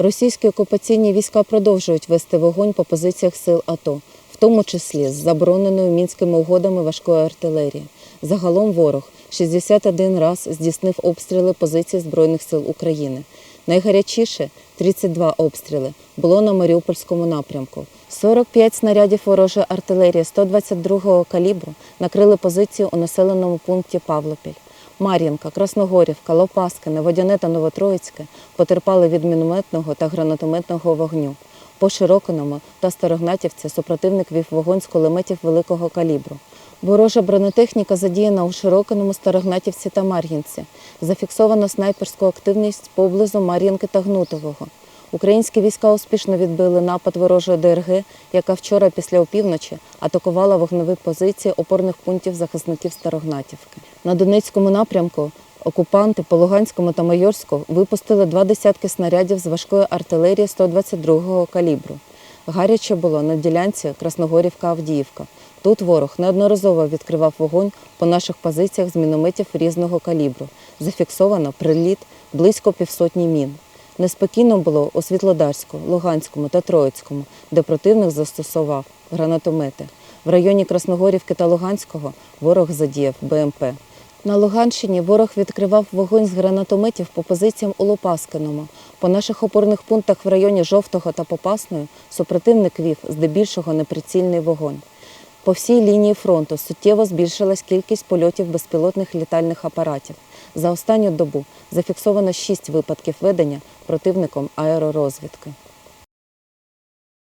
Російські окупаційні війська продовжують вести вогонь по позиціях сил АТО, в тому числі з забороненою мінськими угодами важкої артилерії. Загалом ворог 61 раз здійснив обстріли позицій Збройних сил України. Найгарячіше 32 обстріли було на Маріупольському напрямку. 45 снарядів ворожої артилерії 122-го калібру накрили позицію у населеному пункті Павлопіль. Мар'їнка, Красногорівка, Лопаскине, Водяне та Новотроїцьке потерпали від мінометного та гранатометного вогню. По Широкиному та Старогнатівці супротивник вів вогонь з кулеметів великого калібру. Ворожа бронетехніка задіяна у Широкиному, Старогнатівці та Мар'їнці. Зафіксовано снайперську активність поблизу Мар'їнки та Гнутового. Українські війська успішно відбили напад ворожої ДРГ, яка вчора після опівночі атакувала вогневі позиції опорних пунктів захисників Старогнатівки. На Донецькому напрямку окупанти по Луганському та Майорську випустили два десятки снарядів з важкої артилерії 122-го калібру. Гаряче було на ділянці Красногорівка-Авдіївка. Тут ворог неодноразово відкривав вогонь по наших позиціях з мінометів різного калібру. Зафіксовано приліт близько півсотні мін. Неспокійно було у Світлодарську, Луганському та Троїцькому, де противник застосував гранатомети. В районі Красногорівки та Луганського ворог задіяв БМП. На Луганщині ворог відкривав вогонь з гранатометів по позиціям у Лопаскиному. По наших опорних пунктах в районі Жовтого та Попасної супротивник вів здебільшого неприцільний вогонь. По всій лінії фронту суттєво збільшилась кількість польотів безпілотних літальних апаратів. За останню добу зафіксовано шість випадків ведення противником аеророзвідки.